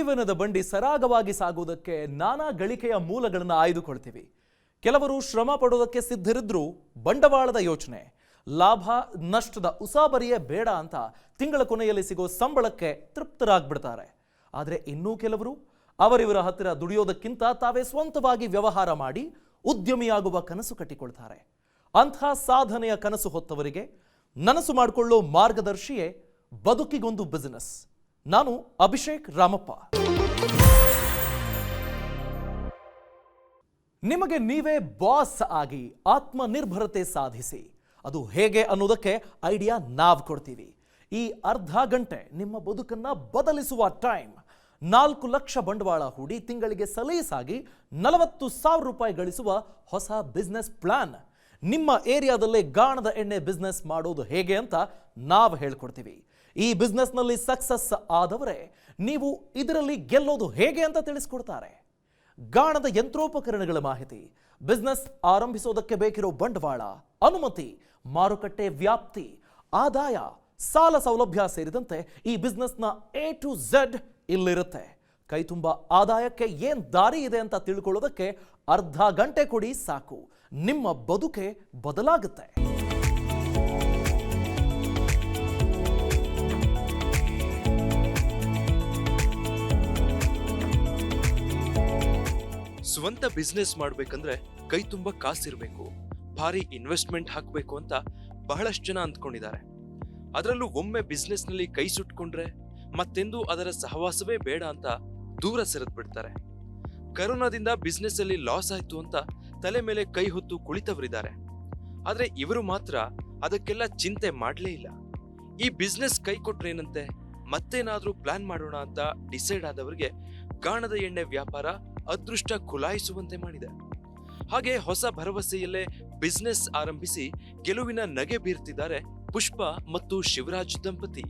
ಜೀವನದ ಬಂಡಿ ಸರಾಗವಾಗಿ ಸಾಗುವುದಕ್ಕೆ ನಾನಾ ಗಳಿಕೆಯ ಮೂಲಗಳನ್ನು ಆಯ್ದುಕೊಳ್ತೀವಿ. ಕೆಲವರು ಶ್ರಮ ಪಡೋದಕ್ಕೆ ಸಿದ್ಧರಿದ್ರೂ ಬಂಡವಾಳದ ಯೋಚನೆ, ಲಾಭ, ನಷ್ಟದ ಉಸಾಬರಿಯೇ ಬೇಡ ಅಂತ ತಿಂಗಳ ಕೊನೆಯಲ್ಲಿ ಸಿಗೋ ಸಂಬಳಕ್ಕೆ ತೃಪ್ತರಾಗ್ಬಿಡ್ತಾರೆ. ಆದರೆ ಇನ್ನೂ ಕೆಲವರು, ಅವರಿವರ ಹತ್ತಿರ ದುಡಿಯೋದಕ್ಕಿಂತ ತಾವೇ ಸ್ವಂತವಾಗಿ ವ್ಯವಹಾರ ಮಾಡಿ ಉದ್ಯಮಿಯಾಗುವ ಕನಸು ಕಟ್ಟಿಕೊಳ್ತಾರೆ. ಅಂತಹ ಸಾಧನೆಯ ಕನಸು ಹೊತ್ತವರಿಗೆ, ನನಸು ಮಾಡಿಕೊಳ್ಳೋ ಮಾರ್ಗದರ್ಶಿಯೇ ಬದುಕಿಗೊಂದು ಬಿಸಿನೆಸ್ ನಾನು ಅಭಿಷೇಕ್ ರಾಮಪ್ಪ. ನಿಮಗೆ ನೀವೇ ಬಾಸ್ ಆಗಿ ಆತ್ಮನಿರ್ಭರತೆ ಸಾಧಿಸಿ. ಅದು ಹೇಗೆ ಅನ್ನೋದಕ್ಕೆ ಐಡಿಯಾ ನಾವು ಕೊಡ್ತೀವಿ. ಈ ಅರ್ಧ ಗಂಟೆ ನಿಮ್ಮ ಬದುಕನ್ನ ಬದಲಿಸುವ ಟೈಮ್. ನಾಲ್ಕು ಲಕ್ಷ ಬಂಡವಾಳ ಹೂಡಿ ತಿಂಗಳಿಗೆ ಸಲೀಸಾಗಿ ನಲವತ್ತು ಸಾವಿರ ರೂಪಾಯಿ ಗಳಿಸುವ ಹೊಸ ಬಿಸ್ನೆಸ್ ಪ್ಲಾನ್ ನಿಮ್ಮ ಏರಿಯಾದಲ್ಲೇ ಗಾಣದ ಎಣ್ಣೆ ಬಿಸ್ನೆಸ್ ಮಾಡೋದು ಹೇಗೆ ಅಂತ ನಾವು ಹೇಳ್ಕೊಡ್ತೀವಿ. ಈ ಬಿಸ್ನೆಸ್ನಲ್ಲಿ ಸಕ್ಸಸ್ ಆದವರೇ, ನೀವು ಇದರಲ್ಲಿ ಗೆಲ್ಲೋದು ಹೇಗೆ ಅಂತ ತಿಳಿಸ್ಕೊಡ್ತಾರೆ. ಗಾಣದ ಯಂತ್ರೋಪಕರಣಗಳ ಮಾಹಿತಿ ಬಿಸ್ನೆಸ್ ಆರಂಭಿಸೋದಕ್ಕೆ ಬೇಕಿರೋ ಬಂಡವಾಳ, ಅನುಮತಿ, ಮಾರುಕಟ್ಟೆ ವ್ಯಾಪ್ತಿ, ಆದಾಯ, ಸಾಲ ಸೌಲಭ್ಯ ಸೇರಿದಂತೆ ಈ ಬಿಸ್ನೆಸ್ನ ಎ ಟು ಝೆಡ್ ಇಲ್ಲಿರುತ್ತೆ. ಕೈ ತುಂಬ ಆದಾಯಕ್ಕೆ ಏನ್ ದಾರಿ ಇದೆ ಅಂತ ತಿಳ್ಕೊಳ್ಳೋದಕ್ಕೆ ಅರ್ಧ ಗಂಟೆ ಕೊಡಿ ಸಾಕು. ನಿಮ್ಮ ಬದುಕೆ ಬದಲಾಗುತ್ತೆ. ಸ್ವಂತ ಬಿಸ್ನೆಸ್ ಮಾಡ್ಬೇಕಂದ್ರೆ ಕೈ ತುಂಬಾ ಕಾಸಿರ್ಬೇಕು. ಭಾರಿ ಇನ್ವೆಸ್ಟ್ಮೆಂಟ್ ಹಾಕ್ಬೇಕು ಅಂತ ಬಹಳಷ್ಟು ಜನ ಅಂದ್ಕೊಂಡಿದ್ದಾರೆ. ಅದರಲ್ಲೂ ಒಮ್ಮೆ ಬಿಸ್ನೆಸ್ನಲ್ಲಿ ಕೈ ಸುಟ್ಕೊಂಡ್ರೆ ಮತ್ತೆಂದೂ ಅದರ ಸಹವಾಸವೇ ಬೇಡ ಅಂತ ದೂರ ಸೆರೆದ್ ಬಿಡ್ತಾರೆ. ಕರೋನಾದಿಂದ ಬಿಸ್ನೆಸ್ ಅಲ್ಲಿ ಲಾಸ್ ಆಯ್ತು ಅಂತ ತಲೆ ಮೇಲೆ ಕೈ ಹೊತ್ತು ಕುಳಿತವರಿದ್ದಾರೆ. ಆದ್ರೆ ಇವರು ಮಾತ್ರ ಅದಕ್ಕೆಲ್ಲ ಚಿಂತೆ ಮಾಡ್ಲೇ ಇಲ್ಲ. ಈ ಬಿಸ್ನೆಸ್ ಕೈ ಕೊಟ್ರೇನಂತೆ ಮತ್ತೇನಾದ್ರೂ ಪ್ಲಾನ್ ಮಾಡೋಣ ಅಂತ ಡಿಸೈಡ್ ಆದವರಿಗೆ ಗಾಣದ ಎಣ್ಣೆ ವ್ಯಾಪಾರ ಅದೃಷ್ಟ ಖುಲಾಯಿಸುವಂತೆ ಮಾಡಿದೆ. ಹಾಗೆ ಹೊಸ ಭರವಸೆಯಲ್ಲೇ ಬಿಸ್ನೆಸ್ ಆರಂಭಿಸಿ ಗೆಲುವಿನ ನಗೆ ಬೀರ್ತಿದ್ದಾರೆ ಪುಷ್ಪ ಮತ್ತು ಶಿವರಾಜ್ ದಂಪತಿ.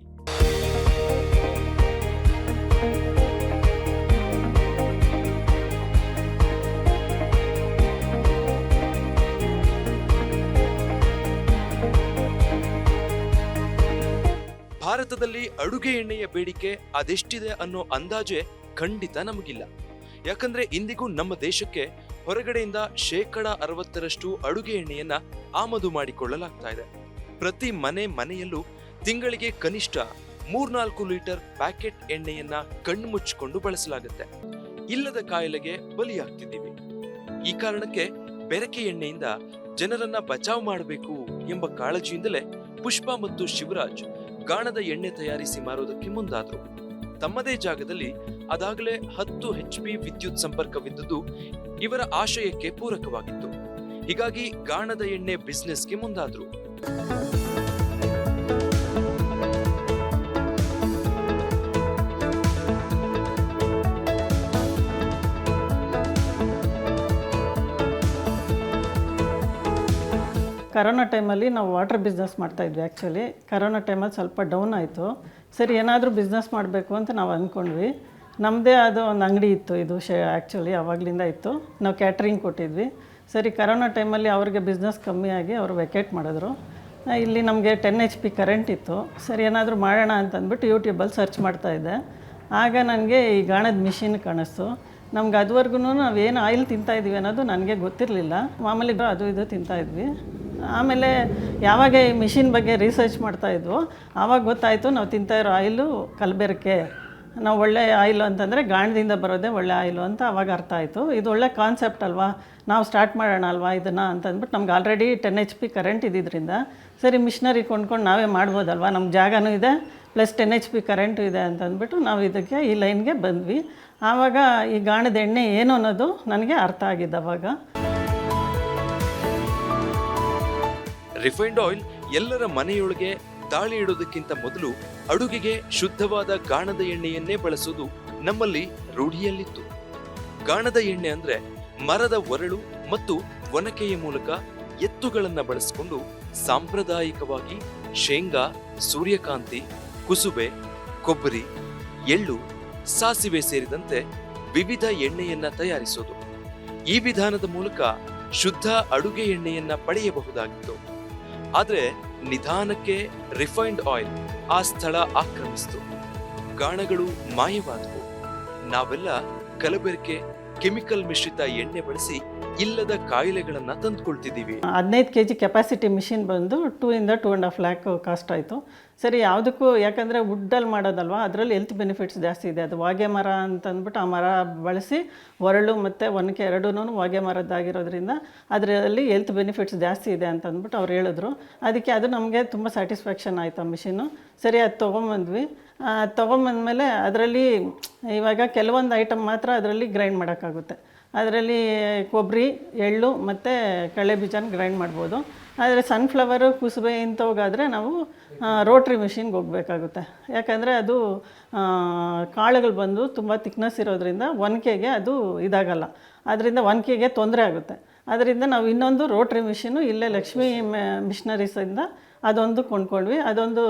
ಭಾರತದಲ್ಲಿ ಅಡುಗೆ ಎಣ್ಣೆಯ ಬೇಡಿಕೆ ಅದೆಷ್ಟಿದೆ ಅನ್ನೋ ಅಂದಾಜೆ ಖಂಡಿತ ನಮಗಿಲ್ಲ. ಯಾಕಂದ್ರೆ ಇಂದಿಗೂ ನಮ್ಮ ದೇಶಕ್ಕೆ ಹೊರಗಡೆಯಿಂದ ಶೇಕಡ ಅರವತ್ತರಷ್ಟು ಅಡುಗೆ ಎಣ್ಣೆಯನ್ನ ಆಮದು ಮಾಡಿಕೊಳ್ಳಲಾಗ್ತಾ ಇದೆ. ಪ್ರತಿ ಮನೆ ಮನೆಯಲ್ಲೂ ತಿಂಗಳಿಗೆ ಕನಿಷ್ಠ ಮೂರ್ನಾಲ್ಕು ಲೀಟರ್ ಪ್ಯಾಕೆಟ್ ಎಣ್ಣೆಯನ್ನ ಕಣ್ಮುಚ್ಚಿಕೊಂಡು ಬಳಸಲಾಗುತ್ತೆ. ಇಲ್ಲದ ಕಾಯಿಲೆಗೆ ಬಲಿಯಾಗ್ತಿದ್ದೀವಿ. ಈ ಕಾರಣಕ್ಕೆ ಬೆರಕೆ ಎಣ್ಣೆಯಿಂದ ಜನರನ್ನ ಬಚಾವ್ ಮಾಡಬೇಕು ಎಂಬ ಕಾಳಜಿಯಿಂದಲೇ ಪುಷ್ಪ ಮತ್ತು ಶಿವರಾಜ್ ಗಾಣದ ಎಣ್ಣೆ ತಯಾರಿಸಿ ಮಾರೋದಕ್ಕೆ ಮುಂದಾದರು. ತಮ್ಮದೇ ಜಾಗದಲ್ಲಿ ಅದಾಗಲೇ ಹತ್ತು ಎಚ್ ಪಿ ವಿದ್ಯುತ್ ಸಂಪರ್ಕವಿದ್ದುದು ಇವರ ಆಶಯಕ್ಕೆ ಪೂರಕವಾಗಿತ್ತು. ಹೀಗಾಗಿ ಗಾಣದ ಎಣ್ಣೆ ಬಿಸ್ನೆಸ್ಗೆ ಮುಂದಾದ್ರು. ಕರೋನಾ ಟೈಮಲ್ಲಿ ನಾವು ವಾಟರ್ ಬಿಸ್ನೆಸ್ ಮಾಡ್ತಾಯಿದ್ವಿ ಆ್ಯಕ್ಚುಲಿ ಕರೋನಾ ಟೈಮಲ್ಲಿ ಸ್ವಲ್ಪ ಡೌನ್ ಆಯಿತು. ಸರಿ, ಏನಾದರೂ ಬಿಸ್ನೆಸ್ ಮಾಡಬೇಕು ಅಂತ ನಾವು ಅಂದ್ಕೊಂಡ್ವಿ ನಮ್ಮದೇ ಅದು ಒಂದು ಅಂಗಡಿ ಇತ್ತು, ಇದು ಶೇ ಆ್ಯಕ್ಚುಲಿ ಅವಾಗಲಿಂದ ಇತ್ತು. ನಾವು ಕ್ಯಾಟ್ರಿಂಗ್ ಕೊಟ್ಟಿದ್ವಿ. ಸರಿ, ಕರೋನಾ ಟೈಮಲ್ಲಿ ಅವ್ರಿಗೆ ಬಿಸ್ನೆಸ್ ಕಮ್ಮಿ ಆಗಿ ಅವರು ವೆಕೇಟ್ ಮಾಡಿದ್ರು. ಇಲ್ಲಿ ನಮಗೆ ಟೆನ್ ಎಚ್ ಪಿ ಕರೆಂಟ್ ಇತ್ತು. ಸರಿ, ಏನಾದರೂ ಮಾಡೋಣ ಅಂತಂದ್ಬಿಟ್ಟು ಯೂಟ್ಯೂಬಲ್ಲಿ ಸರ್ಚ್ ಮಾಡ್ತಾಯಿದ್ದೆ ಆಗ ನನಗೆ ಈ ಗಾಣದ ಮಿಷಿನ್ ಕಾಣಿಸ್ತು. ನಮ್ಗೆ ಅದುವರೆಗೂ ನಾವೇನು ಆಯಿಲ್ ತಿಂತಾಯಿದ್ವಿ ಅನ್ನೋದು ನನಗೆ ಗೊತ್ತಿರಲಿಲ್ಲ. ಮಾಮೂಲಿ ಅದು ಇದು ತಿಂತಾಯಿದ್ವಿ ಆಮೇಲೆ ಯಾವಾಗ ಈ ಮಿಷಿನ್ ಬಗ್ಗೆ ರಿಸರ್ಚ್ ಮಾಡ್ತಾಯಿದ್ವೋ ಆವಾಗ ಗೊತ್ತಾಯಿತು ನಾವು ತಿಂತಾ ಇರೋ ಆಯಿಲು ಕಲಬೆರಕೆ. ನಾವು ಒಳ್ಳೆ ಆಯಿಲು ಅಂತಂದರೆ ಗಾಣದಿಂದ ಬರೋದೇ ಒಳ್ಳೆ ಆಯಿಲು ಅಂತ ಅವಾಗ ಅರ್ಥ ಆಯಿತು. ಇದು ಒಳ್ಳೆ ಕಾನ್ಸೆಪ್ಟ್ ಅಲ್ವಾ? ನಾವು ಸ್ಟಾರ್ಟ್ ಮಾಡೋಣ ಅಲ್ವಾ ಇದನ್ನು ಅಂತ ಅಂದ್ಬಿಟ್ಟು ನಮ್ಗೆ already ten H P current ಇದ್ದಿದ್ದರಿಂದ ಸರಿ ಮಿಷನರಿ ಕೊಂಡ್ಕೊಂಡು ನಾವೇ ಮಾಡ್ಬೋದಲ್ವಾ? ನಮ್ಮ ಜಾಗನೂ ಇದೆ plus ten H P current ಇದೆ ಅಂತ ಅಂದ್ಬಿಟ್ಟು ನಾವು ಇದಕ್ಕೆ ಈ ಲೈನ್ಗೆ ಬಂದ್ವಿ. ಆವಾಗ ಈ ಗಾಣದ ಎಣ್ಣೆ ಏನು ಅನ್ನೋದು ನನಗೆ ಅರ್ಥ ಆಗಿದ್ದು ಅವಾಗ. ರಿಫೈನ್ಡ್ ಆಯಿಲ್ ಎಲ್ಲರ ಮನೆಯೊಳಗೆ ದಾಳಿ ಇಡೋದಕ್ಕಿಂತ ಮೊದಲು ಅಡುಗೆಗೆ ಶುದ್ಧವಾದ ಗಾಣದ ಎಣ್ಣೆಯನ್ನೇ ಬಳಸುವುದು ನಮ್ಮಲ್ಲಿ ರೂಢಿಯಲ್ಲಿತ್ತು. ಗಾಣದ ಎಣ್ಣೆ ಅಂದ್ರೆ ಮರದ ಒರಳು ಮತ್ತು ಒನಕೆಯ ಮೂಲಕ ಎತ್ತುಗಳನ್ನ ಬಳಸಿಕೊಂಡು ಸಾಂಪ್ರದಾಯಿಕವಾಗಿ ಶೇಂಗಾ, ಸೂರ್ಯಕಾಂತಿ, ಕುಸುಬೆ, ಕೊಬ್ಬರಿ, ಎಳ್ಳು, ಸಾಸಿವೆ ಸೇರಿದಂತೆ ವಿವಿಧ ಎಣ್ಣೆಯನ್ನ ತಯಾರಿಸೋದು. ಈ ವಿಧಾನದ ಮೂಲಕ ಶುದ್ಧ ಅಡುಗೆ ಎಣ್ಣೆಯನ್ನ ಪಡೆಯಬಹುದಾಗಿತ್ತು. ಆದ್ರೆ ನಿಧಾನಕ್ಕೆ ರಿಫೈನ್ಡ್ ಆಯಿಲ್ ಆ ಸ್ಥಳ ಆಕ್ರಮಿಸಿತು. ಗಾಣಗಳು ಮಾಯವಾದವು. ನಾವೆಲ್ಲ ಕಲಬೆರಕೆ ಕೆಮಿಕಲ್ ಮಿಶ್ರಿತ ಎಣ್ಣೆ ಬಳಸಿ ಇಲ್ಲದ ಕಾಯಿಲೆಗಳನ್ನು ತಂದುಕೊಳ್ತಿದ್ದೀವಿ. ಹದಿನೈದು ಕೆ ಜಿ ಕೆಪಾಸಿಟಿ ಮಿಷಿನ್ ಬಂದು ಟೂ ಇಂದ two and half lakh cost ಆಯಿತು. ಸರಿ, ಯಾವುದಕ್ಕೂ ಯಾಕಂದರೆ ವುಡ್ಡಲ್ಲಿ ಮಾಡೋದಲ್ವ? ಅದರಲ್ಲಿ ಹೆಲ್ತ್ ಬೆನಿಫಿಟ್ಸ್ ಜಾಸ್ತಿ ಇದೆ. ಅದು ವಾಗೆ ಮರ ಅಂತಂದ್ಬಿಟ್ಟು ಆ ಮರ ಬಳಸಿ ಒರಳು ಮತ್ತು ಒನಕೆ ಎರಡೂ ವಾಗೆ ಮರದ್ದಾಗಿರೋದ್ರಿಂದ ಅದರಲ್ಲಿ ಹೆಲ್ತ್ ಬೆನಿಫಿಟ್ಸ್ ಜಾಸ್ತಿ ಇದೆ ಅಂತ ಅಂದ್ಬಿಟ್ಟು ಅವ್ರು ಹೇಳಿದ್ರು. ಅದಕ್ಕೆ ಅದು ನಮಗೆ ತುಂಬ ಸ್ಯಾಟಿಸ್ಫ್ಯಾಕ್ಷನ್ ಆಯಿತು ಆ ಮಿಷಿನ್ನು ಸರಿ, ಅದು ತೊಗೊಂಬಂದ್ವಿ. ತೊಗೊಂಬಂದ್ಮೇಲೆ ಅದರಲ್ಲಿ ಇವಾಗ ಕೆಲವೊಂದು ಐಟಮ್ ಮಾತ್ರ ಅದರಲ್ಲಿ ಗ್ರೈಂಡ್ ಮಾಡೋಕ್ಕಾಗುತ್ತೆ. ಅದರಲ್ಲಿ ಕೊಬ್ಬರಿ ಎಳ್ಳು ಮತ್ತು ಕಳೆ ಬೀಜನ ಗ್ರೈಂಡ್ ಮಾಡ್ಬೋದು. ಆದರೆ ಸನ್ಫ್ಲವರು ಕುಸುಬೆ ಇಂಥವಾಗಾದರೆ ನಾವು ರೋಟ್ರಿ ಮಿಷಿನ್ಗೆ ಹೋಗಬೇಕಾಗುತ್ತೆ. ಯಾಕಂದರೆ ಅದು ಕಾಳುಗಳು ಬಂದು ತುಂಬ ತಿಕ್ನೆಸ್ ಇರೋದ್ರಿಂದ ಒನಕೆಗೆ ಅದು ಇದಾಗಲ್ಲ. ಅದರಿಂದ ಒನಕೆಗೆ ತೊಂದರೆ ಆಗುತ್ತೆ. ಅದರಿಂದ ನಾವು ಇನ್ನೊಂದು ರೋಟ್ರಿ ಮಿಷಿನು ಇಲ್ಲೇ ಲಕ್ಷ್ಮಿ ಮಿಷನರೀಸಿಂದ ಅದೊಂದು ಕೊಂಡ್ಕೊಂಡ್ವಿ. ಅದೊಂದು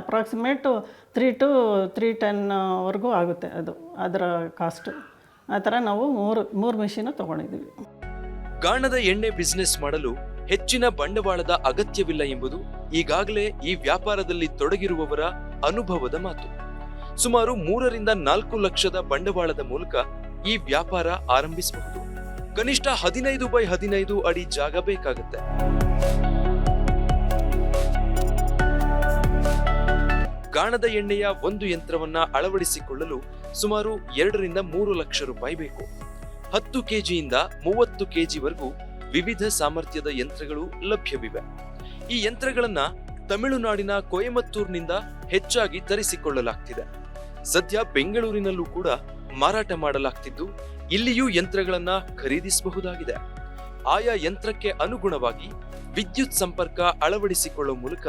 ಅಪ್ರಾಕ್ಸಿಮೇಟು ತ್ರೀ ಟು ತ್ರೀ ಟೆನ್ವರೆಗೂ ಆಗುತ್ತೆ ಅದು, ಅದರ ಕಾಸ್ಟು ಆ ಥರ ನಾವು ಮೂರು ಮೂರು ಮಿಷಿನು ತೊಗೊಂಡಿದ್ದೀವಿ. ಗಾಣದ ಎಣ್ಣೆ ಬಿಸ್ನೆಸ್ ಮಾಡಲು ಹೆಚ್ಚಿನ ಬಂಡವಾಳದ ಅಗತ್ಯವಿಲ್ಲ ಎಂಬುದು ಈಗಾಗಲೇ ಈ ವ್ಯಾಪಾರದಲ್ಲಿ ತೊಡಗಿರುವವರ ಅನುಭವದ ಮಾತು. ಸುಮಾರು ಮೂರರಿಂದ ನಾಲ್ಕು ಲಕ್ಷದ ಬಂಡವಾಳದ ಮೂಲಕ ಈ ವ್ಯಾಪಾರ ಆರಂಭಿಸಬಹುದು. ಕನಿಷ್ಠ ಹದಿನೈದು ಬೈ ಹದಿನೈದು ಅಡಿ ಜಾಗ ಬೇಕಾಗುತ್ತೆ. ಗಾಣದ ಎಣ್ಣೆಯ ಒಂದು ಯಂತ್ರವನ್ನ ಅಳವಡಿಸಿಕೊಳ್ಳಲು ಸುಮಾರು ಎರಡರಿಂದ ಮೂರು ಲಕ್ಷ ರೂಪಾಯಿ ಬೇಕು. ಹತ್ತು ಕೆಜಿಯಿಂದ ಮೂವತ್ತು ಕೆಜಿವರೆಗೂ ವಿವಿಧ ಸಾಮರ್ಥ್ಯದ ಯಂತ್ರಗಳು ಲಭ್ಯವಿವೆ. ಈ ಯಂತ್ರಗಳನ್ನ ತಮಿಳುನಾಡಿನ ಕೊಯಮತ್ತೂರಿನಿಂದ ಹೆಚ್ಚಾಗಿ ತರಿಸಿಕೊಳ್ಳಲಾಗ್ತಿದೆ. ಸದ್ಯ ಬೆಂಗಳೂರಿನಲ್ಲೂ ಕೂಡ ಮಾರಾಟ ಮಾಡಲಾಗ್ತಿದ್ದು, ಇಲ್ಲಿಯೂ ಯಂತ್ರಗಳನ್ನ ಖರೀದಿಸಬಹುದಾಗಿದೆ. ಆಯಾ ಯಂತ್ರಕ್ಕೆ ಅನುಗುಣವಾಗಿ ವಿದ್ಯುತ್ ಸಂಪರ್ಕ ಅಳವಡಿಸಿಕೊಳ್ಳುವ ಮೂಲಕ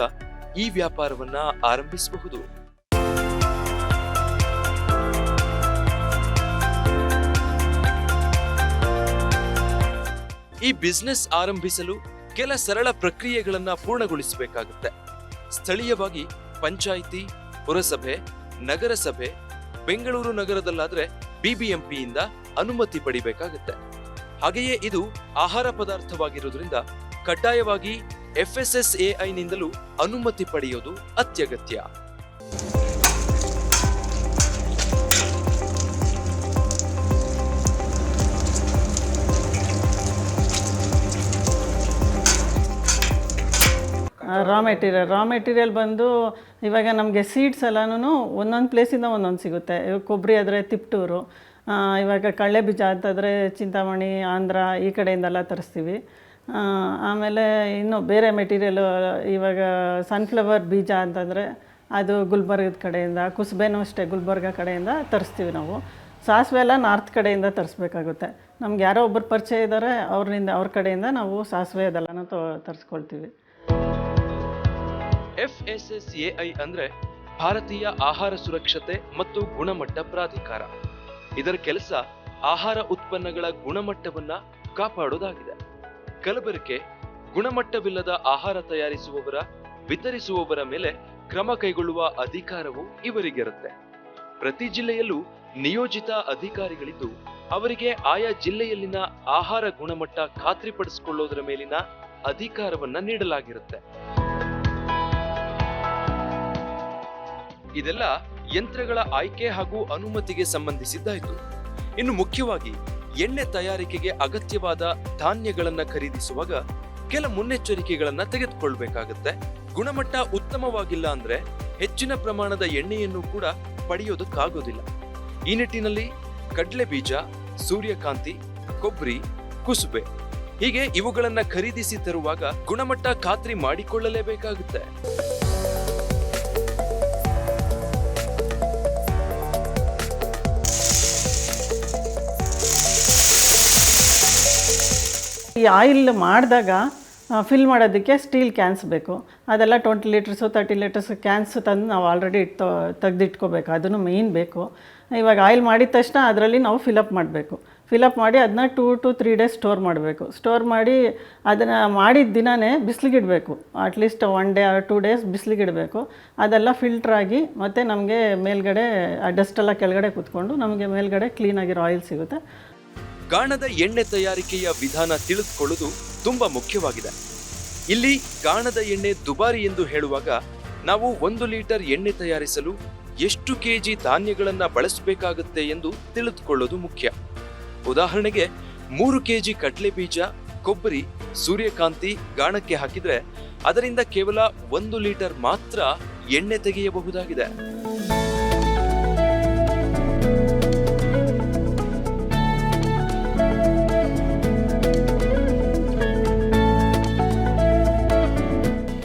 ಈ ವ್ಯಾಪಾರವನ್ನ ಆರಂಭಿಸಬಹುದು. ಈ ಬಿಸ್ನೆಸ್ ಆರಂಭಿಸಲು ಕೆಲ ಸರಳ ಪ್ರಕ್ರಿಯೆಗಳನ್ನ ಪೂರ್ಣಗೊಳಿಸಬೇಕಾಗುತ್ತೆ. ಸ್ಥಳೀಯವಾಗಿ ಪಂಚಾಯಿತಿ, ಪುರಸಭೆ, ನಗರಸಭೆ, ಬೆಂಗಳೂರು ನಗರದಲ್ಲಾದ್ರೆ ಬಿಬಿಎಂಪಿಯಿಂದ ಅನುಮತಿ ಪಡಿಬೇಕಾಗುತ್ತೆ. ಹಾಗೆಯೇ ಇದು ಆಹಾರ ಪದಾರ್ಥವಾಗಿರುವುದರಿಂದ ಕಡ್ಡಾಯವಾಗಿ ಎಫ್ಎಸ್ಎಸ್ಎಐನಿಂದಲೂ ಅನುಮತಿ ಪಡೆಯೋದು ಅತ್ಯಗತ್ಯ. ರಾ ಮೆಟೀರಿಯಲ್ ರಾ ಮೆಟೀರಿಯಲ್ ಬಂದು ಇವಾಗ ನಮಗೆ ಸೀಡ್ಸ್ ಎಲ್ಲನೂ ಒಂದೊಂದು ಪ್ಲೇಸಿಂದ ಒಂದೊಂದು ಸಿಗುತ್ತೆ. ಇವಾಗ ಕೊಬ್ಬರಿ ಆದರೆ ತಿಪ್ಟೂರು ಇವಾಗ ಕಳ್ಳೆ ಬೀಜ ಅಂತಂದರೆ ಚಿಂತಾಮಣಿ, ಆಂಧ್ರ ಈ ಕಡೆಯಿಂದೆಲ್ಲ ತರಿಸ್ತೀವಿ. ಆಮೇಲೆ ಇನ್ನು ಬೇರೆ ಮೆಟೀರಿಯಲು ಇವಾಗ ಸನ್ಫ್ಲವರ್ ಬೀಜ ಅಂತಂದರೆ ಅದು ಗುಲ್ಬರ್ಗದ ಕಡೆಯಿಂದ, ಕುಸ್ಬೆನೂ ಅಷ್ಟೇ ಗುಲ್ಬರ್ಗ ಕಡೆಯಿಂದ ತರಿಸ್ತೀವಿ ನಾವು. ಸಾಸಿವೆ ಎಲ್ಲ ನಾರ್ತ್ ಕಡೆಯಿಂದ ತರಿಸ್ಬೇಕಾಗುತ್ತೆ. ನಮ್ಗೆ ಯಾರೋ ಒಬ್ಬರು ಪರಿಚಯ ಇದ್ದಾರೆ ಅವ್ರಿಂದ, ಅವ್ರ ಕಡೆಯಿಂದ ನಾವು ಸಾಸಿವೆ ಅದೆಲ್ಲನೂ ತೋ, ತರಿಸ್ಕೊಳ್ತೀವಿ. ಎಫ್ಎಸ್ಎಸ್ಎಐ ಅಂದ್ರೆ ಭಾರತೀಯ ಆಹಾರ ಸುರಕ್ಷತೆ ಮತ್ತು ಗುಣಮಟ್ಟ ಪ್ರಾಧಿಕಾರ. ಇದರ ಕೆಲಸ ಆಹಾರ ಉತ್ಪನ್ನಗಳ ಗುಣಮಟ್ಟವನ್ನ ಕಾಪಾಡೋದಾಗಿದೆ. ಕಲಬೆರಕೆ ಗುಣಮಟ್ಟವಿಲ್ಲದ ಆಹಾರ ತಯಾರಿಸುವವರ, ವಿತರಿಸುವವರ ಮೇಲೆ ಕ್ರಮ ಕೈಗೊಳ್ಳುವ ಅಧಿಕಾರವು ಇವರಿಗಿರುತ್ತೆ. ಪ್ರತಿ ಜಿಲ್ಲೆಯಲ್ಲೂ ನಿಯೋಜಿತ ಅಧಿಕಾರಿಗಳಿದ್ದು, ಅವರಿಗೆ ಆಯಾ ಜಿಲ್ಲೆಯಲ್ಲಿನ ಆಹಾರ ಗುಣಮಟ್ಟ ಖಾತ್ರಿಪಡಿಸಿಕೊಳ್ಳೋದರ ಮೇಲಿನ ಅಧಿಕಾರವನ್ನ ನೀಡಲಾಗಿರುತ್ತೆ. ಇದೆಲ್ಲ ಯಂತ್ರಗಳ ಆಯ್ಕೆ ಹಾಗೂ ಅನುಮತಿಗೆ ಸಂಬಂಧಿಸಿದ್ದಾಯಿತು. ಇನ್ನು ಮುಖ್ಯವಾಗಿ ಎಣ್ಣೆ ತಯಾರಿಕೆಗೆ ಅಗತ್ಯವಾದ ಧಾನ್ಯಗಳನ್ನು ಖರೀದಿಸುವಾಗ ಕೆಲ ಮುನ್ನೆಚ್ಚರಿಕೆಗಳನ್ನು ತೆಗೆದುಕೊಳ್ಬೇಕಾಗತ್ತೆ. ಗುಣಮಟ್ಟ ಉತ್ತಮವಾಗಿಲ್ಲ ಅಂದ್ರೆ ಹೆಚ್ಚಿನ ಪ್ರಮಾಣದ ಎಣ್ಣೆಯನ್ನು ಕೂಡ ಪಡೆಯೋದಕ್ಕಾಗೋದಿಲ್ಲ. ಈ ನಿಟ್ಟಿನಲ್ಲಿ ಕಡಲೆ ಬೀಜ ಸೂರ್ಯಕಾಂತಿ ಕೊಬ್ಬರಿ ಕುಸುಬೆ ಹೀಗೆ ಇವುಗಳನ್ನು ಖರೀದಿಸಿ ತರುವಾಗ ಗುಣಮಟ್ಟ ಖಾತ್ರಿ ಮಾಡಿಕೊಳ್ಳಲೇಬೇಕಾಗುತ್ತೆ. ಈ ಆಯಿಲ್ ಮಾಡಿದಾಗ ಫಿಲ್ ಮಾಡೋದಕ್ಕೆ ಸ್ಟೀಲ್ ಕ್ಯಾನ್ಸ್ ಬೇಕು. ಅದೆಲ್ಲ twenty litres thirty litres cans ತಂದು ನಾವು ಆಲ್ರೆಡಿ ಇಟ್ಟು, ತೆಗೆದಿಟ್ಕೋಬೇಕು. ಅದನ್ನು ಮೇಯ್ನ್ ಬೇಕು. ಇವಾಗ ಆಯಿಲ್ ಮಾಡಿದ ತಕ್ಷಣ ಅದರಲ್ಲಿ ನಾವು ಫಿಲಪ್ ಮಾಡಬೇಕು. ಫಿಲಪ್ ಮಾಡಿ ಅದನ್ನ two to three days store ಮಾಡಬೇಕು. ಸ್ಟೋರ್ ಮಾಡಿ ಅದನ್ನು ಮಾಡಿದ ದಿನವೇ ಬಿಸಿಲಿಗಿಡಬೇಕು at least one day or two days ಬಿಸಿಲಿಗಿಡಬೇಕು ಅದೆಲ್ಲ ಆಗಿ ಮತ್ತು ನಮಗೆ ಮೇಲ್ಗಡೆ ಡಸ್ಟೆಲ್ಲ ಡಸ್ಟ್ ಕೆಳಗಡೆ ಕೂತ್ಕೊಂಡು ನಮಗೆ ಮೇಲ್ಗಡೆ ಕ್ಲೀನಾಗಿರೋ ಆಯಿಲ್ ಸಿಗುತ್ತೆ. ಗಾಣದ ಎಣ್ಣೆ ತಯಾರಿಕೆಯ ವಿಧಾನ ತಿಳಿದುಕೊಳ್ಳುವುದು ತುಂಬಾ ಮುಖ್ಯವಾಗಿದೆ. ಇಲ್ಲಿ ಗಾಣದ ಎಣ್ಣೆ ದುಬಾರಿ ಎಂದು ಹೇಳುವಾಗ ನಾವು ಒಂದು ಲೀಟರ್ ಎಣ್ಣೆ ತಯಾರಿಸಲು ಎಷ್ಟು ಕೆಜಿ ಧಾನ್ಯಗಳನ್ನ ಬಳಸಬೇಕಾಗುತ್ತೆ ಎಂದು ತಿಳಿದುಕೊಳ್ಳೋದು ಮುಖ್ಯ. ಉದಾಹರಣೆಗೆ ಮೂರು ಕೆಜಿ ಕಡಲೆ ಬೀಜ ಕೊಬ್ಬರಿ, ಸೂರ್ಯಕಾಂತಿ ಗಾಣಕ್ಕೆ ಹಾಕಿದ್ರೆ ಅದರಿಂದ ಕೇವಲ ಒಂದು ಲೀಟರ್ ಮಾತ್ರ ಎಣ್ಣೆ ತೆಗೆಯಬಹುದಾಗಿದೆ.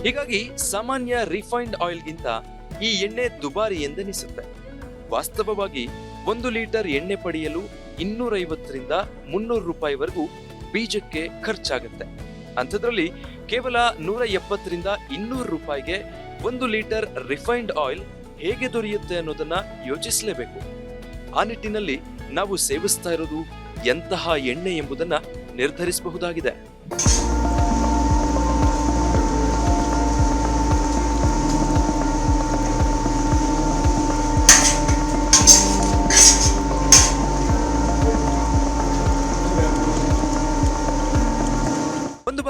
ಹೀಗಾಗಿ ಸಾಮಾನ್ಯ ರಿಫೈನ್ಡ್ ಆಯಿಲ್ಗಿಂತ ಈ ಎಣ್ಣೆ ದುಬಾರಿ ಎಂದೆನಿಸುತ್ತೆ. ವಾಸ್ತವವಾಗಿ ಒಂದು ಲೀಟರ್ ಎಣ್ಣೆ ಪಡೆಯಲು ಇನ್ನೂರೈವತ್ತರಿಂದ ಮುನ್ನೂರು ರೂಪಾಯಿವರೆಗೂ ಬೀಜಕ್ಕೆ ಖರ್ಚಾಗುತ್ತೆ. ಅಂಥದ್ರಲ್ಲಿ ಕೇವಲ ನೂರ ಎಪ್ಪತ್ತರಿಂದ ಇನ್ನೂರು ರೂಪಾಯಿಗೆ ಒಂದು ಲೀಟರ್ ರಿಫೈನ್ಡ್ ಆಯಿಲ್ ಹೇಗೆ ದೊರೆಯುತ್ತೆ ಅನ್ನೋದನ್ನ ಯೋಚಿಸಲೇಬೇಕು. ಆ ನಿಟ್ಟಿನಲ್ಲಿ ನಾವು ಸೇವಿಸ್ತಾ ಇರೋದು ಎಂತಹ ಎಣ್ಣೆ ಎಂಬುದನ್ನ ನಿರ್ಧರಿಸಬಹುದಾಗಿದೆ.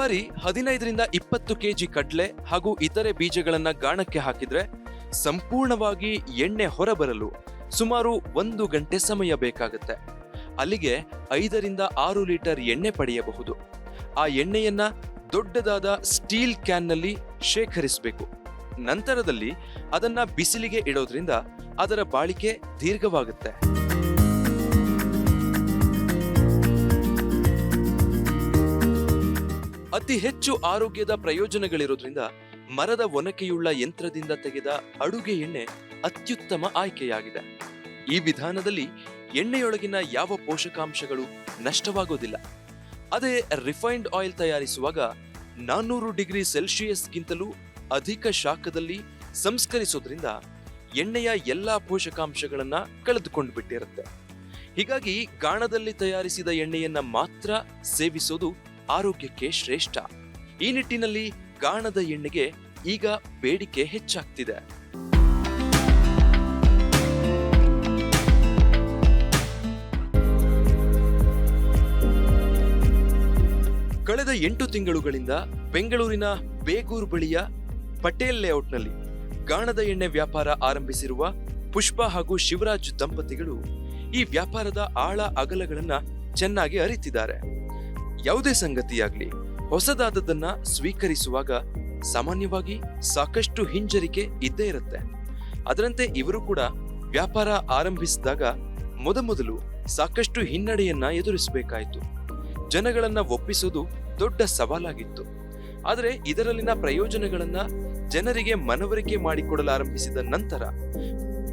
ಬಾರಿ ಹದಿನೈದರಿಂದ ಇಪ್ಪತ್ತು ಕೆಜಿ ಕಡಲೆ ಹಾಗೂ ಇತರೆ ಬೀಜಗಳನ್ನು ಗಾಣಕ್ಕೆ ಹಾಕಿದ್ರೆ ಸಂಪೂರ್ಣವಾಗಿ ಎಣ್ಣೆ ಹೊರಬರಲು ಸುಮಾರು ಒಂದು ಗಂಟೆ ಸಮಯ ಬೇಕಾಗುತ್ತೆ. ಅಲ್ಲಿಗೆ ಐದರಿಂದ ಆರು ಲೀಟರ್ ಎಣ್ಣೆ ಪಡೆಯಬಹುದು. ಆ ಎಣ್ಣೆಯನ್ನ ದೊಡ್ಡದಾದ ಸ್ಟೀಲ್ ಕ್ಯಾನ್ನಲ್ಲಿ ಶೇಖರಿಸಬೇಕು. ನಂತರದಲ್ಲಿ ಅದನ್ನ ಬಿಸಿಲಿಗೆ ಇಡೋದ್ರಿಂದ ಅದರ ಬಾಳಿಕೆ ದೀರ್ಘವಾಗುತ್ತೆ. ಅತಿ ಹೆಚ್ಚು ಆರೋಗ್ಯದ ಪ್ರಯೋಜನಗಳಿರೋದ್ರಿಂದ ಮರದ ಒನಕೆಯುಳ್ಳ ಯಂತ್ರದಿಂದ ತೆಗೆದ ಅಡುಗೆ ಎಣ್ಣೆ ಅತ್ಯುತ್ತಮ ಆಯ್ಕೆಯಾಗಿದೆ. ಈ ವಿಧಾನದಲ್ಲಿ ಎಣ್ಣೆಯೊಳಗಿನ ಯಾವ ಪೋಷಕಾಂಶಗಳು ನಷ್ಟವಾಗೋದಿಲ್ಲ. ಅದೇ ರಿಫೈನ್ಡ್ ಆಯಿಲ್ ತಯಾರಿಸುವಾಗ ನಾನ್ನೂರು ಡಿಗ್ರಿ ಸೆಲ್ಸಿಯಸ್ಗಿಂತಲೂ ಅಧಿಕ ಶಾಖದಲ್ಲಿ ಸಂಸ್ಕರಿಸೋದ್ರಿಂದ ಎಣ್ಣೆಯ ಎಲ್ಲಾ ಪೋಷಕಾಂಶಗಳನ್ನ ಕಳೆದುಕೊಂಡು ಬಿಟ್ಟಿರುತ್ತೆ ಹೀಗಾಗಿ ಗಾಣದಲ್ಲಿ ತಯಾರಿಸಿದ ಎಣ್ಣೆಯನ್ನ ಮಾತ್ರ ಸೇವಿಸೋದು ಆರೋಗ್ಯಕ್ಕೆ ಶ್ರೇಷ್ಠ. ಈ ನಿಟ್ಟಿನಲ್ಲಿ ಗಾಣದ ಎಣ್ಣೆಗೆ ಈಗ ಬೇಡಿಕೆ ಹೆಚ್ಚಾಗ್ತಿದೆ. ಕಳೆದ ಎಂಟು ತಿಂಗಳುಗಳಿಂದ ಬೆಂಗಳೂರಿನ ಬೇಗೂರು ಬಳಿಯ ಪಟೇಲ್ ಲೇಔಟ್ನಲ್ಲಿ ಗಾಣದ ಎಣ್ಣೆ ವ್ಯಾಪಾರ ಆರಂಭಿಸಿರುವ ಪುಷ್ಪ ಹಾಗೂ ಶಿವರಾಜ್ ದಂಪತಿಗಳು ಈ ವ್ಯಾಪಾರದ ಆಳ ಅಗಲಗಳನ್ನ ಚೆನ್ನಾಗಿ ಅರಿತಿದ್ದಾರೆ. ಯಾವುದೇ ಸಂಗತಿಯಾಗ್ಲಿ ಹೊಸದಾದದನ್ನ ಸ್ವೀಕರಿಸುವಾಗ ಸಾಮಾನ್ಯವಾಗಿ ಸಾಕಷ್ಟು ಹಿಂಜರಿಕೆ ಇದ್ದೇ ಇರುತ್ತೆ. ಅದರಂತೆ ಇವರು ಕೂಡ ವ್ಯಾಪಾರ ಆರಂಭಿಸಿದಾಗ ಮೊದಮೊದಲು ಸಾಕಷ್ಟು ಹಿನ್ನಡೆಯನ್ನ ಎದುರಿಸಬೇಕಾಯಿತು. ಜನಗಳನ್ನ ಒಪ್ಪಿಸೋದು ದೊಡ್ಡ ಸವಾಲಾಗಿತ್ತು. ಆದರೆ ಇದರಲ್ಲಿನ ಪ್ರಯೋಜನಗಳನ್ನ ಜನರಿಗೆ ಮನವರಿಕೆ ಮಾಡಿಕೊಡಲಾರಂಭಿಸಿದ ನಂತರ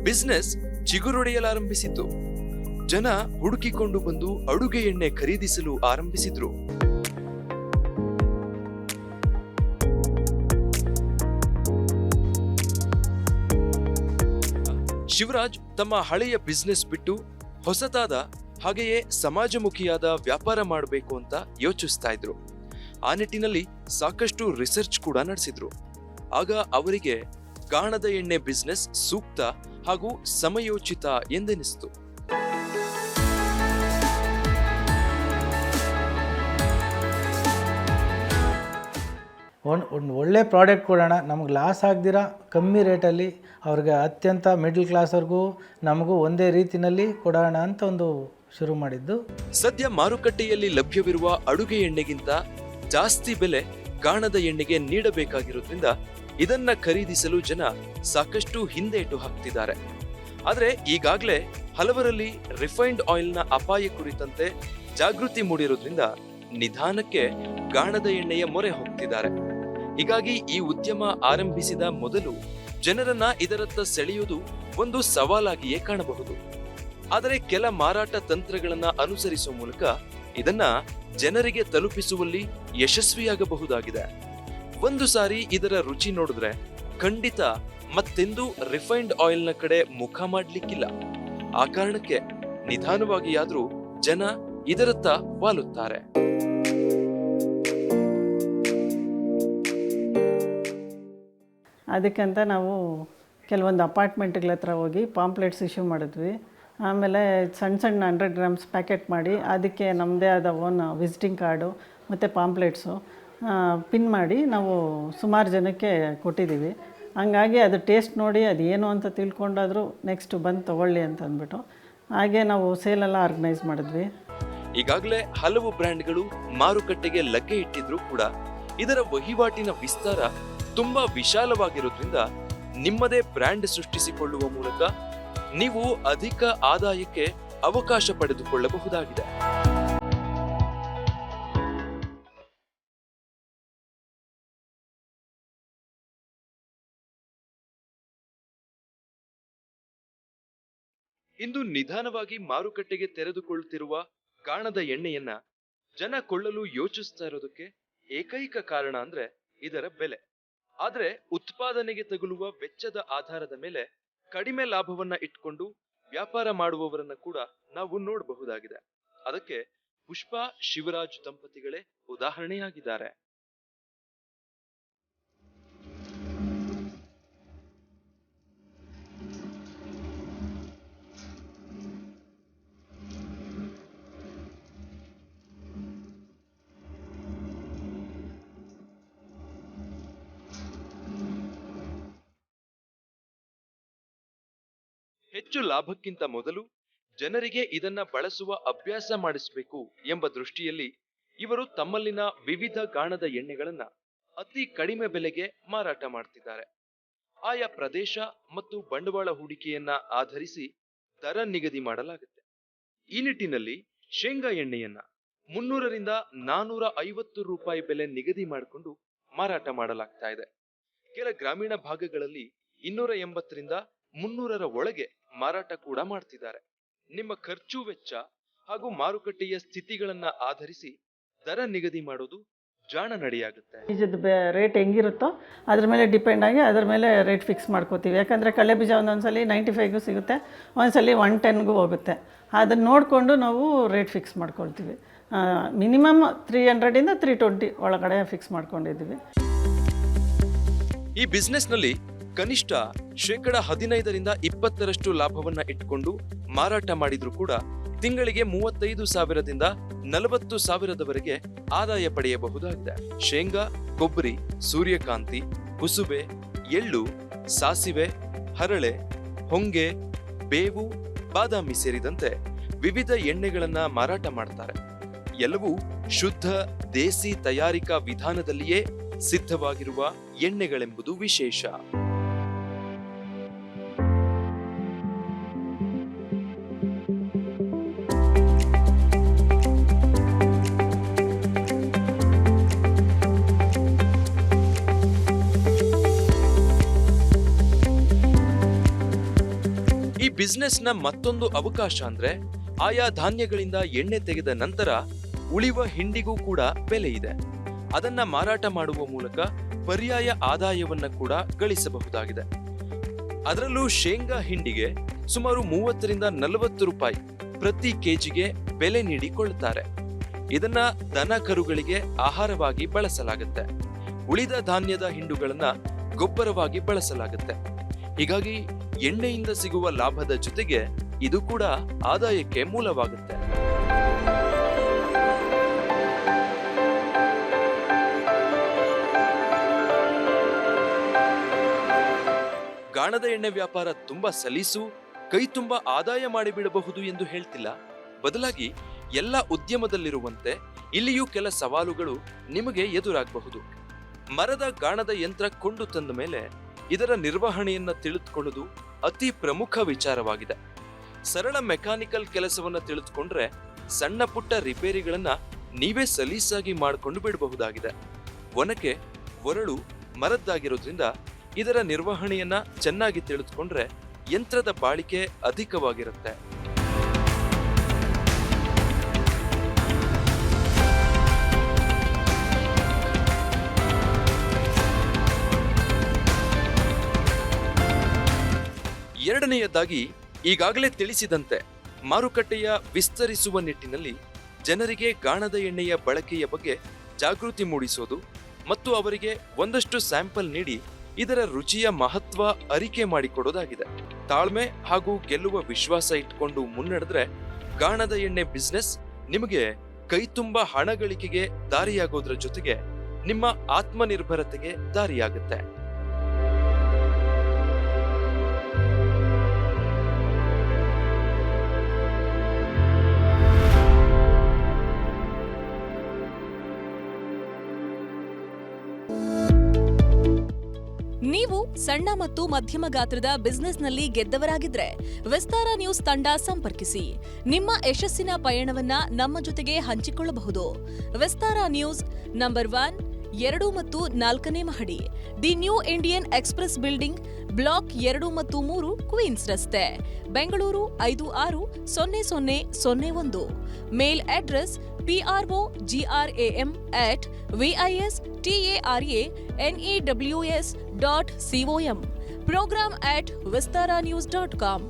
ಬಿಸ್ನೆಸ್ ಚಿಗುರೊಡೆಯಲಾರಂಭಿಸಿತು ಜನ ಹುಡುಕಿಕೊಂಡು ಬಂದು ಅಡುಗೆ ಎಣ್ಣೆ ಖರೀದಿಸಲು ಆರಂಭಿಸಿದ್ರು. ಶಿವರಾಜ್ ತಮ್ಮ ಹಳೆಯ ಬಿಸ್ನೆಸ್ ಬಿಟ್ಟು ಹೊಸತಾದ ಹಾಗೆಯೇ ಸಮಾಜಮುಖಿಯಾದ ವ್ಯಾಪಾರ ಮಾಡಬೇಕು ಅಂತ ಯೋಚಿಸ್ತಾ ಇದ್ರು. ಆ ನಿಟ್ಟಿನಲ್ಲಿ ಸಾಕಷ್ಟು ರಿಸರ್ಚ್ ಕೂಡ ನಡೆಸಿದ್ರು. ಆಗ ಅವರಿಗೆ ಗಾಣದ ಎಣ್ಣೆ ಬಿಸ್ನೆಸ್ ಸೂಕ್ತ ಹಾಗೂ ಸಮಯೋಚಿತ ಎಂದೆನಿಸಿತು. ಒಂದು ಒಂದು ಒಳ್ಳೆ ಪ್ರಾಡಕ್ಟ್ ಕೊಡೋಣ. ನಮ್ಗೆ ಲಾಸ್ ಆಗದಿರ, ಕಮ್ಮಿ ರೇಟಲ್ಲಿ ಅವ್ರಿಗೆ ಅತ್ಯಂತ ಮಿಡ್ಲ್ ಕ್ಲಾಸ್ವರೆಗೂ ನಮಗೂ ಒಂದೇ ರೀತಿಯಲ್ಲಿ ಕೊಡೋಣ ಅಂತ ಒಂದು ಶುರು ಮಾಡಿದ್ದು. ಸದ್ಯ ಮಾರುಕಟ್ಟೆಯಲ್ಲಿ ಲಭ್ಯವಿರುವ ಅಡುಗೆ ಎಣ್ಣೆಗಿಂತ ಜಾಸ್ತಿ ಬೆಲೆ ಗಾಣದ ಎಣ್ಣೆಗೆ ನೀಡಬೇಕಾಗಿರೋದ್ರಿಂದ ಇದನ್ನ ಖರೀದಿಸಲು ಜನ ಸಾಕಷ್ಟು ಹಿಂದೇಟು ಹಾಕ್ತಿದ್ದಾರೆ. ಆದರೆ ಈಗಾಗಲೇ ಹಲವರಲ್ಲಿ ರಿಫೈನ್ಡ್ ಆಯಿಲ್ನ ಅಪಾಯ ಕುರಿತಂತೆ ಜಾಗೃತಿ ಮೂಡಿರೋದ್ರಿಂದ ನಿಧಾನಕ್ಕೆ ಗಾಣದ ಎಣ್ಣೆಯ ಮೊರೆ ಹೋಗ್ತಿದ್ದಾರೆ. ಹೀಗಾಗಿ ಈ ಉದ್ಯಮ ಆರಂಭಿಸಿದ ಮೊದಲು ಜನರನ್ನ ಇದರತ್ತ ಸೆಳೆಯುವುದು ಒಂದು ಸವಾಲಾಗಿಯೇ ಕಾಣಬಹುದು. ಆದರೆ ಕೆಲ ಮಾರಾಟ ತಂತ್ರಗಳನ್ನ ಅನುಸರಿಸುವ ಮೂಲಕ ಇದನ್ನ ಜನರಿಗೆ ತಲುಪಿಸುವಲ್ಲಿ ಯಶಸ್ವಿಯಾಗಬಹುದಾಗಿದೆ. ಒಂದು ಸಾರಿ ಇದರ ರುಚಿ ನೋಡಿದ್ರೆ ಖಂಡಿತ ಮತ್ತೆಂದೂ ರಿಫೈನ್ಡ್ ಆಯಿಲ್ನ ಕಡೆ ಮುಖ ಮಾಡಲಿಕ್ಕಿಲ್ಲ. ಆ ಕಾರಣಕ್ಕೆ ನಿಧಾನವಾಗಿಯಾದ್ರೂ ಜನ ಇದರತ್ತ ವಾಲುತ್ತಾರೆ. ಅದಕ್ಕಂತ ನಾವು ಕೆಲವೊಂದು ಅಪಾರ್ಟ್ಮೆಂಟ್ಗಳ ಹತ್ರ ಹೋಗಿ ಪಾಂಪ್ಲೆಟ್ಸ್ ಇಶ್ಯೂ ಮಾಡಿದ್ವಿ. ಆಮೇಲೆ ಸಣ್ಣ ಸಣ್ಣ ಹಂಡ್ರೆಡ್ ಗ್ರಾಮ್ಸ್ ಪ್ಯಾಕೆಟ್ ಮಾಡಿ ಅದಕ್ಕೆ ನಮ್ಮದೇ ಆದ ಓನ್ ವಿಸಿಟಿಂಗ್ ಕಾರ್ಡು ಮತ್ತು ಪಾಂಪ್ಲೆಟ್ಸು ಪಿನ್ ಮಾಡಿ ನಾವು ಸುಮಾರು ಜನಕ್ಕೆ ಕೊಟ್ಟಿದ್ದೀವಿ. ಹಂಗಾಗಿ ಅದು ಟೇಸ್ಟ್ ನೋಡಿ ಅದು ಏನು ಅಂತ ತಿಳ್ಕೊಂಡಾದರೂ ನೆಕ್ಸ್ಟ್ ಬಂದು ತೊಗೊಳ್ಳಿ ಅಂತ ಅಂದ್ಬಿಟ್ಟು ಹಾಗೆ ನಾವು ಸೇಲೆಲ್ಲ ಆರ್ಗನೈಸ್ ಮಾಡಿದ್ವಿ. ಈಗಾಗಲೇ ಹಲವು ಬ್ರ್ಯಾಂಡ್ಗಳು ಮಾರುಕಟ್ಟೆಗೆ ಲಗ್ಗೆ ಇಟ್ಟಿದ್ರು ಕೂಡ ಇದರ ವಹಿವಾಟಿನ ವಿಸ್ತಾರ ತುಂಬಾ ವಿಶಾಲವಾಗಿರೋದ್ರಿಂದ ನಿಮ್ಮದೇ ಬ್ರ್ಯಾಂಡ್ ಸೃಷ್ಟಿಸಿಕೊಳ್ಳುವ ಮೂಲಕ ನೀವು ಅಧಿಕ ಆದಾಯಕ್ಕೆ ಅವಕಾಶ ಪಡೆದುಕೊಳ್ಳಬಹುದಾಗಿದೆ. ಇಂದು ನಿಧಾನವಾಗಿ ಮಾರುಕಟ್ಟೆಗೆ ತೆರೆದುಕೊಳ್ಳುತ್ತಿರುವ ಕಾಣದ ಎಣ್ಣೆಯನ್ನ ಜನ ಕೊಳ್ಳಲು ಯೋಚಿಸ್ತಾ ಇರೋದಕ್ಕೆ ಏಕೈಕ ಕಾರಣ ಅಂದ್ರೆ ಇದರ ಬೆಲೆ. ಆದ್ರೆ ಉತ್ಪಾದನೆಗೆ ತಗುಲುವ ವೆಚ್ಚದ ಆಧಾರದ ಮೇಲೆ ಕಡಿಮೆ ಲಾಭವನ್ನ ಇಟ್ಕೊಂಡು ವ್ಯಾಪಾರ ಮಾಡುವವರನ್ನ ಕೂಡ ನಾವು ನೋಡಬಹುದಾಗಿದೆ. ಅದಕ್ಕೆ ಪುಷ್ಪಾ ಶಿವರಾಜ್ ದಂಪತಿಗಳೇ ಉದಾಹರಣೆಯಾಗಿದ್ದಾರೆ. ಹೆಚ್ಚು ಲಾಭಕ್ಕಿಂತ ಮೊದಲು ಜನರಿಗೆ ಇದನ್ನ ಬಳಸುವ ಅಭ್ಯಾಸ ಮಾಡಿಸಬೇಕು ಎಂಬ ದೃಷ್ಟಿಯಲ್ಲಿ ಇವರು ತಮ್ಮಲ್ಲಿನ ವಿವಿಧ ಗಾಣದ ಎಣ್ಣೆಗಳನ್ನ ಅತಿ ಕಡಿಮೆ ಬೆಲೆಗೆ ಮಾರಾಟ ಮಾಡ್ತಿದ್ದಾರೆ. ಆಯಾ ಪ್ರದೇಶ ಮತ್ತು ಬಂಡವಾಳ ಹೂಡಿಕೆಯನ್ನ ಆಧರಿಸಿ ದರ ನಿಗದಿ ಮಾಡಲಾಗುತ್ತೆ. ಈ ನಿಟ್ಟಿನಲ್ಲಿ ಶೇಂಗಾ ಎಣ್ಣೆಯನ್ನ ಮುನ್ನೂರರಿಂದ ನಾನೂರ ಐವತ್ತು ರೂಪಾಯಿ ಬೆಲೆ ನಿಗದಿ ಮಾಡಿಕೊಂಡು ಮಾರಾಟ ಮಾಡಲಾಗ್ತಾ ಇದೆ. ಕೆಲ ಗ್ರಾಮೀಣ ಭಾಗಗಳಲ್ಲಿ ಇನ್ನೂರ ಎಂಬತ್ತರಿಂದ ಮುನ್ನೂರರ ಒಳಗೆ ಮಾರಾಟ ಕೂಡ ಮಾಡ್ತಿದ್ದಾರೆ. ನಿಮ್ಮ ಖರ್ಚು ವೆಚ್ಚ ಹಾಗೂ ಮಾರುಕಟ್ಟೆಯ ಸ್ಥಿತಿಗಳನ್ನ ಆಧರಿಸಿ ದರ ನಿಗದಿ ಮಾಡೋದು ಜಾಣ ನಡೆಯಾಗುತ್ತೆ. ಬೀಜದ ರೇಟ್ ಹೆಂಗಿರುತ್ತೋ ಅದ್ರ ಮೇಲೆ ಡಿಪೆಂಡ್ ಆಗಿ ಅದ್ರ ಮೇಲೆ ರೇಟ್ ಫಿಕ್ಸ್ ಮಾಡ್ಕೋತೀವಿ. ಯಾಕಂದರೆ ಕಳೆ ಬೀಜ ಒಂದೊಂದು ಸಲ ನೈಂಟಿ ಫೈವ್ಗೂ ಸಿಗುತ್ತೆ ಒಂದ್ಸಲ ಒನ್ ಟೆನ್ಗೂ ಹೋಗುತ್ತೆ. ಅದನ್ನು ನೋಡಿಕೊಂಡು ನಾವು ರೇಟ್ ಫಿಕ್ಸ್ ಮಾಡ್ಕೊಳ್ತೀವಿ. ಮಿನಿಮಮ್ ತ್ರೀ ಹಂಡ್ರೆಡಿಂದ ತ್ರೀ ಟ್ವೆಂಟಿ ಒಳಗಡೆ ಫಿಕ್ಸ್ ಮಾಡ್ಕೊಂಡಿದ್ದೀವಿ. ಈ ಬಿಸ್ನೆಸ್ನಲ್ಲಿ ಕನಿಷ್ಠ ಶೇಕಡ ಹದಿನೈದರಿಂದ ಇಪ್ಪತ್ತರಷ್ಟು ಲಾಭವನ್ನ ಇಟ್ಕೊಂಡು ಮಾರಾಟ ಮಾಡಿದ್ರು ಕೂಡ ತಿಂಗಳಿಗೆ ಮೂವತ್ತೈದು ಸಾವಿರದಿಂದ ನಲವತ್ತು ಸಾವಿರದವರೆಗೆ ಆದಾಯ ಪಡೆಯಬಹುದಾಗಿದೆ. ಶೇಂಗಾ, ಕೊಬ್ಬರಿ, ಸೂರ್ಯಕಾಂತಿ ಕುಸುಬೆ ಎಳ್ಳು, ಸಾಸಿವೆ, ಹರಳೆ, ಹೊಂಗೆ, ಬೇವು, ಬಾದಾಮಿ ಸೇರಿದಂತೆ ವಿವಿಧ ಎಣ್ಣೆಗಳನ್ನ ಮಾರಾಟ ಮಾಡ್ತಾರೆ. ಎಲ್ಲವೂ ಶುದ್ಧ ದೇಸಿ ತಯಾರಿಕಾ ವಿಧಾನದಲ್ಲಿಯೇ ಸಿದ್ಧವಾಗಿರುವ ಎಣ್ಣೆಗಳೆಂಬುದು ವಿಶೇಷ. ಬಿಸ್ನೆಸ್ನ ಮತ್ತೊಂದು ಅವಕಾಶ ಅಂದ್ರೆ ಆಯಾ ಧಾನ್ಯಗಳಿಂದ ಎಣ್ಣೆ ತೆಗೆದ ನಂತರ ಉಳಿವ ಹಿಂಡಿಗೂ ಕೂಡ ಬೆಲೆ ಇದೆ. ಅದನ್ನ ಮಾರಾಟ ಮಾಡುವ ಮೂಲಕ ಪರ್ಯಾಯ ಆದಾಯವನ್ನ ಕೂಡ ಗಳಿಸಬಹುದಾಗಿದೆ. ಅದರಲ್ಲೂ ಶೇಂಗಾ ಹಿಂಡಿಗೆ ಸುಮಾರು ಮೂವತ್ತರಿಂದ ನಲವತ್ತು ರೂಪಾಯಿ ಪ್ರತಿ ಕೆಜಿಗೆ ಬೆಲೆ ನೀಡಿಕೊಳ್ಳುತ್ತಾರೆ. ಇದನ್ನ ದನ ಕರುಗಳಿಗೆ ಆಹಾರವಾಗಿ ಬಳಸಲಾಗುತ್ತೆ. ಉಳಿದ ಧಾನ್ಯದ ಹಿಂಡುಗಳನ್ನ ಗೊಬ್ಬರವಾಗಿ ಬಳಸಲಾಗುತ್ತೆ. ಹೀಗಾಗಿ ಎಣ್ಣೆಯಿಂದ ಸಿಗುವ ಲಾಭದ ಜೊತೆಗೆ ಇದು ಕೂಡ ಆದಾಯಕ್ಕೆ ಮೂಲವಾಗುತ್ತೆ. ಗಾಣದ ಎಣ್ಣೆ ವ್ಯಾಪಾರ ತುಂಬಾ ಸಲೀಸು, ಕೈ ತುಂಬಾ ಆದಾಯ ಮಾಡಿಬಿಡಬಹುದು ಎಂದು ಹೇಳ್ತಿಲ್ಲ. ಬದಲಾಗಿ ಎಲ್ಲ ಉದ್ಯಮದಲ್ಲಿರುವಂತೆ ಇಲ್ಲಿಯೂ ಕೆಲ ಸವಾಲುಗಳು ನಿಮಗೆ ಎದುರಾಗಬಹುದು. ಮರದ ಗಾಣದ ಯಂತ್ರ ಕೊಂಡು ತಂದ ಮೇಲೆ ಇದರ ನಿರ್ವಹಣೆಯನ್ನು ತಿಳಿದುಕೊಳ್ಳುವುದು ಅತಿ ಪ್ರಮುಖ ವಿಚಾರವಾಗಿದೆ. ಸರಳ ಮೆಕ್ಯಾನಿಕಲ್ ಕೆಲಸವನ್ನ ತಿಳಿದುಕೊಂಡ್ರೆ ಸಣ್ಣ ಪುಟ್ಟ ರಿಪೇರಿಗಳನ್ನ ನೀವೇ ಸಲೀಸಾಗಿ ಮಾಡಿಕೊಂಡು ಬಿಡಬಹುದಾಗಿದೆ. ಒನಕೆ ಒರಳು ಮರದ್ದಾಗಿರೋದ್ರಿಂದ ಇದರ ನಿರ್ವಹಣೆಯನ್ನ ಚೆನ್ನಾಗಿ ತಿಳಿದುಕೊಂಡ್ರೆ ಯಂತ್ರದ ಬಾಳಿಕೆ ಅಧಿಕವಾಗಿರುತ್ತೆ. ಎರಡನೆಯದಾಗಿ ಈಗಾಗಲೇ ತಿಳಿಸಿದಂತೆ ಮಾರುಕಟ್ಟೆಯ ವಿಸ್ತರಿಸುವ ನಿಟ್ಟಿನಲ್ಲಿ ಜನರಿಗೆ ಗಾಣದ ಎಣ್ಣೆಯ ಬಳಕೆಯ ಬಗ್ಗೆ ಜಾಗೃತಿ ಮೂಡಿಸೋದು ಮತ್ತು ಅವರಿಗೆ ಒಂದಷ್ಟು ಸ್ಯಾಂಪಲ್ ನೀಡಿ ಇದರ ರುಚಿಯ ಮಹತ್ವ ಅರಿಕೆ ಮಾಡಿಕೊಡೋದಾಗಿದೆ. ತಾಳ್ಮೆ ಹಾಗೂ ಗೆಲ್ಲುವ ವಿಶ್ವಾಸ ಇಟ್ಕೊಂಡು ಮುನ್ನಡೆದ್ರೆ ಗಾಣದ ಎಣ್ಣೆ ಬಿಸ್ನೆಸ್ ನಿಮಗೆ ಕೈತುಂಬ ಹಣ ಗಳಿಕೆಗೆ ದಾರಿಯಾಗೋದ್ರ ಜೊತೆಗೆ ನಿಮ್ಮ ಆತ್ಮನಿರ್ಭರತೆಗೆ ದಾರಿಯಾಗುತ್ತೆ. ನೀವು ಸಣ್ಣ ಮತ್ತು ಮಧ್ಯಮ ಗಾತ್ರದ ಬಿಸ್ನೆಸ್ನಲ್ಲಿ ಗೆದ್ದವರಾಗಿದ್ರೆ ವಿಸ್ತಾರ ನ್ಯೂಸ್ ತಂಡ ಸಂಪರ್ಕಿಸಿ. ನಿಮ್ಮ ಯಶಸ್ಸಿನ ಪಯಣವನ್ನ ನಮ್ಮ ಜೊತೆಗೆ ಹಂಚಿಕೊಳ್ಳಬಹುದು. ವಿಸ್ತಾರ ನ್ಯೂಸ್ ನಂಬರ್ ಒನ್, ಎರಡು ಮತ್ತು ನಾಲ್ಕನೇ ಮಹಡಿ, the New Indian Express building, block ಎರಡು ಮತ್ತು ಮೂರು, ಕ್ವೀನ್ಸ್ ರಸ್ತೆ, ಬೆಂಗಳೂರು ಐದು ಆರು, ಸೊನ್ನೆ ಸೊನ್ನೆ ಸೊನ್ನೆ ಒಂದು. Mail address P R O G R A M at V I S T A R A N E W S dot C O M program at Vistara news dot com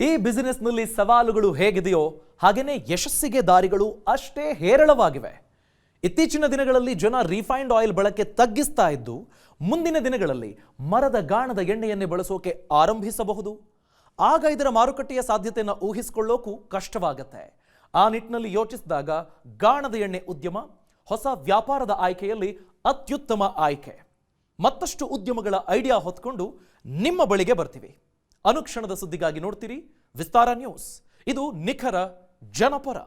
ಈ ಬಿಸಿನೆಸ್ನಲ್ಲಿ ಸವಾಲುಗಳು ಹೇಗಿದೆಯೋ ಹಾಗೆಯೇ ಯಶಸ್ಸಿಗೆ ದಾರಿಗಳು ಅಷ್ಟೇ ಹೇರಳವಾಗಿವೆ. ಇತ್ತೀಚಿನ ದಿನಗಳಲ್ಲಿ ಜನ ರಿಫೈನ್ಡ್ ಆಯಿಲ್ ಬಳಕೆ ತಗ್ಗಿಸ್ತಾ ಇದ್ದು, ಮುಂದಿನ ದಿನಗಳಲ್ಲಿ ಮರದ ಗಾಣದ ಎಣ್ಣೆಯನ್ನೇ ಬಳಸೋಕೆ ಆರಂಭಿಸಬಹುದು. ಆಗ ಇದರ ಮಾರುಕಟ್ಟೆಯ ಸಾಧ್ಯತೆಯನ್ನು ಊಹಿಸಿಕೊಳ್ಳೋಕು ಕಷ್ಟವಾಗತ್ತೆ. ಆ ನಿಟ್ಟಿನಲ್ಲಿ ಯೋಚಿಸಿದಾಗ ಗಾಣದ ಎಣ್ಣೆ ಉದ್ಯಮ, ಹೊಸ ವ್ಯಾಪಾರದ ಆಯ್ಕೆಯಲ್ಲಿ ಅತ್ಯುತ್ತಮ ಆಯ್ಕೆ. ಮತ್ತಷ್ಟು ಉದ್ಯಮಗಳ ಐಡಿಯಾ ಹೊತ್ಕೊಂಡು ನಿಮ್ಮ ಬಳಿಗೆ ಬರ್ತೀವಿ. ಅನುಕ್ಷಣದ ಸುದ್ದಿಗಾಗಿ ನೋಡ್ತೀರಿ ವಿಸ್ತಾರ ನ್ಯೂಸ್. ಇದು ನಿಖರ ಜನಪರ.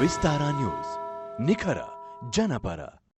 ವಿಸ್ತಾರ ನ್ಯೂಸ್. ನಿಖರ ಜನಪರ.